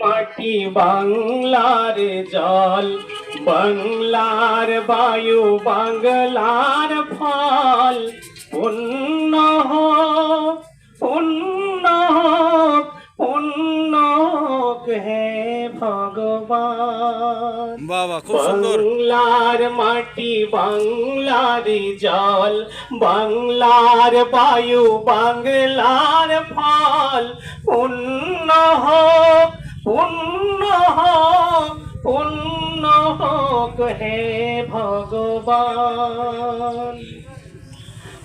মাটি বাংলার জল বাংলার বায়ু বাংলার ফল। পুণ্য পুণ্য পুণ্য হে ভগবান। বাংলার মাটি বাংলার জল বাংলার বায়ু বাংলার ফল। পুণ্য হোক পুণ্য পুণ্য হে ভগবান।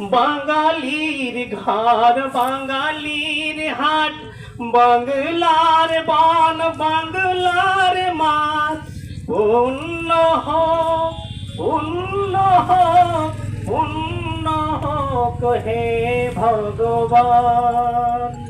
বাঙালির ঘর, বাঙালির হাট, বাংলার বান, বাংলার মাঠ। পুণ্য হোক হোক হে ভগবান।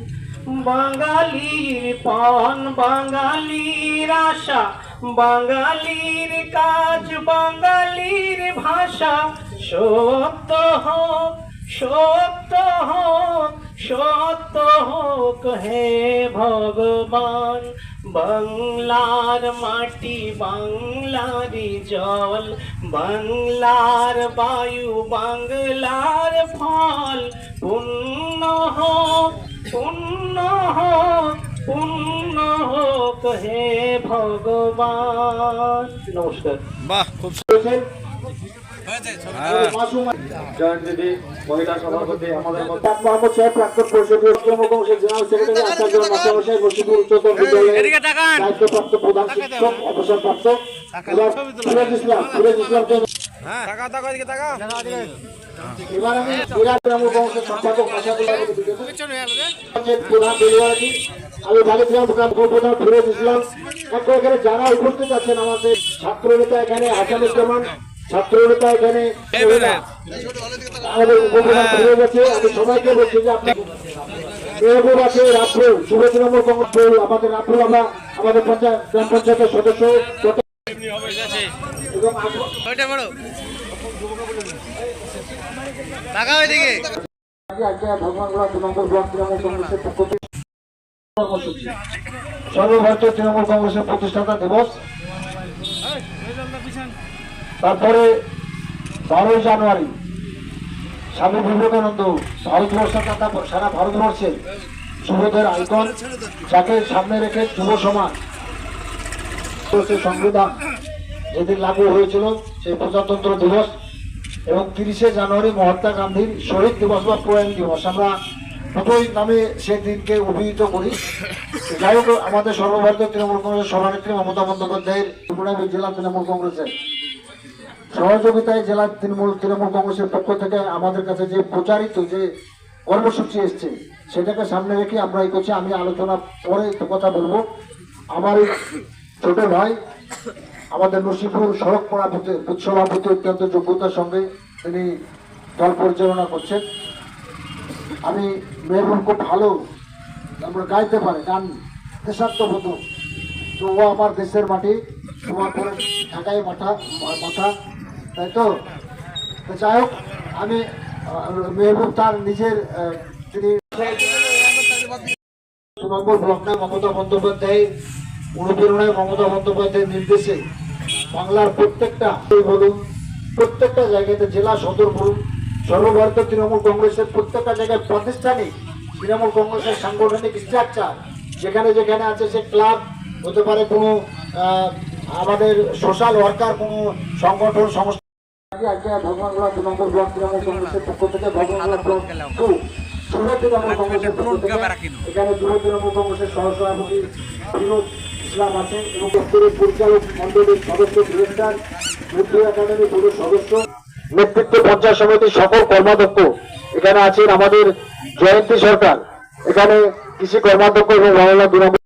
বাঙালির পান, বাঙালির আশা, বাঙালির কাজ, বাঙালির ভাষা। সত্য হোক সত্য হোক সত্য হোক হে ভগবান। বাংলার মাটি, বাংলার জল, বাংলার বায়ু, বাংলার ফল। ভগবান। নমস্কার। বাহ খুব জয়েন্ট দিদি মহিলা সভাপতি আমাদের মোহাম্মদ সাহেব প্রাক্তন পরিষদীয় শ্রম জেনারেল সেক্রেটারি আচার্য মাস্টারমশাই বসিপুর উচ্চতর বিদ্যালয়ের দায়িত্বপ্রাপ্ত প্রধান শিক্ষক অবসরপ্রাপ্ত। ফিরোজ ইসলাম ফিরোজ ইসলামকে হ্যাঁ। এবার আমি বিরাট তৃণমূল কংগ্রেসের সম্পাদক আশাদুল্লাহকে দিতে প্রধান ডেলিভারি আমি ভালিগ্রাম প্রধান ফিরোজ ইসলাম। এখন এখানে যারা উপস্থিত আছেন আমাদের ছাত্র নেতা এখানে আসাদুজ্জামান ছাত্র নেতা এখানে আমাদের উপপ্রধান ফিরোজ আছে। আমি সবাইকে বলছি যে আপনি মেহবুব আছে রাফরুল যুব তৃণমূল কংগ্রেস আমাদের রাফরুল আমাদের পঞ্চায়েত গ্রাম পঞ্চায়েতের সদস্য। এবং নম্বর ব্লক তৃণমূল কংগ্রেসের পক্ষ থেকে সর্বভারতীয় তৃণমূল কংগ্রেসের প্রতিষ্ঠাতা দিবস। তারপরে বারোই জানুয়ারি, স্বামী বিবেকানন্দ ভারতবর্ষের তথা সারা ভারতবর্ষে যুবদের আইকন, যাকে সামনে রেখে যুব সমাজ সংবিধান যেদিন লাগু হয়েছিল, সেই প্রজাতন্ত্র দিবস এবং তিরিশে জানুয়ারি মহাত্মা গান্ধীর শহীদ দিবস বা প্রয়াণ দিবস। আমরা দুটোই নামে সেই দিনকে অভিহিত করি। যাই হোক, আমাদের সর্বভারতীয় তৃণমূল কংগ্রেসের সভানেত্রী মমতা বন্দ্যোপাধ্যায়ের ত্রিপুরা জেলা তৃণমূল কংগ্রেসের সহযোগিতায় জেলা তৃণমূল তৃণমূল কংগ্রেসের পক্ষ থেকে আমাদের কাছে যে প্রচারিত যে কর্মসূচি এসছে, সেটাকে সামনে রেখে আমরা এই করছি আমি আলোচনা পরে কথা বলব। আমার ছোট ভাই, আমাদের নসিপুর সড়ক পাড়া বুথ সভাপতি অত্যন্ত যোগ্যতার সঙ্গে তিনি দল পরিচালনা করছেন। আমি মেহবুব খুব ভালো। আমরা গাইতে পারে, গান দেশাত্মবোধ তো ও আমার দেশের মাটি, তোমার করে ঢাকায় মাথা মাথা তাই তো? যাই হোক, আমি মেহবুব তার নিজের তিনি নম্বর ব্লক নয় মমতা বন্দ্যোপাধ্যায় অনুপ্রেরণায় মমতা বন্দ্যোপাধ্যায়ের নির্দেশে বাংলার প্রত্যেকটা বলুন, প্রত্যেকটা জায়গাতে জেলা সদর বলুন সর্বভারতীয় তৃণমূল কংগ্রেসের প্রত্যেকটা জায়গায় প্রাতিষ্ঠানিক তৃণমূল কংগ্রেসের সাংগঠনিক স্ট্রাকচার যেখানে যেখানে আছে সে ক্লাব হতে পারে কোনো আমাদের সোশ্যাল ওয়ার্কার কোনো সংগঠন সংস্থা। আজকে ভগবানগোলা নম্বর ব্লক তৃণমূল কংগ্রেসের পক্ষ থেকে ভগবানগোলা ব্লক টু সুরত তৃণমূল কংগ্রেসের পক্ষ থেকে এখানে যুব তৃণমূল কংগ্রেসের সহসভাপতি ইসলাম এবং পরিচালক মন্ডলীর সদস্য ডিরেক্টর বুদ্ধি একাডেমি বোর্ডের সদস্য। নেতৃত্ব পঞ্চায়েত সমিতির সকল কর্মাধ্যক্ষ এখানে আছেন আমাদের জয়ন্তী সরকার। এখানে কৃষি কর্মাধ্যক্ষ এবং বাংলা দু নম্বর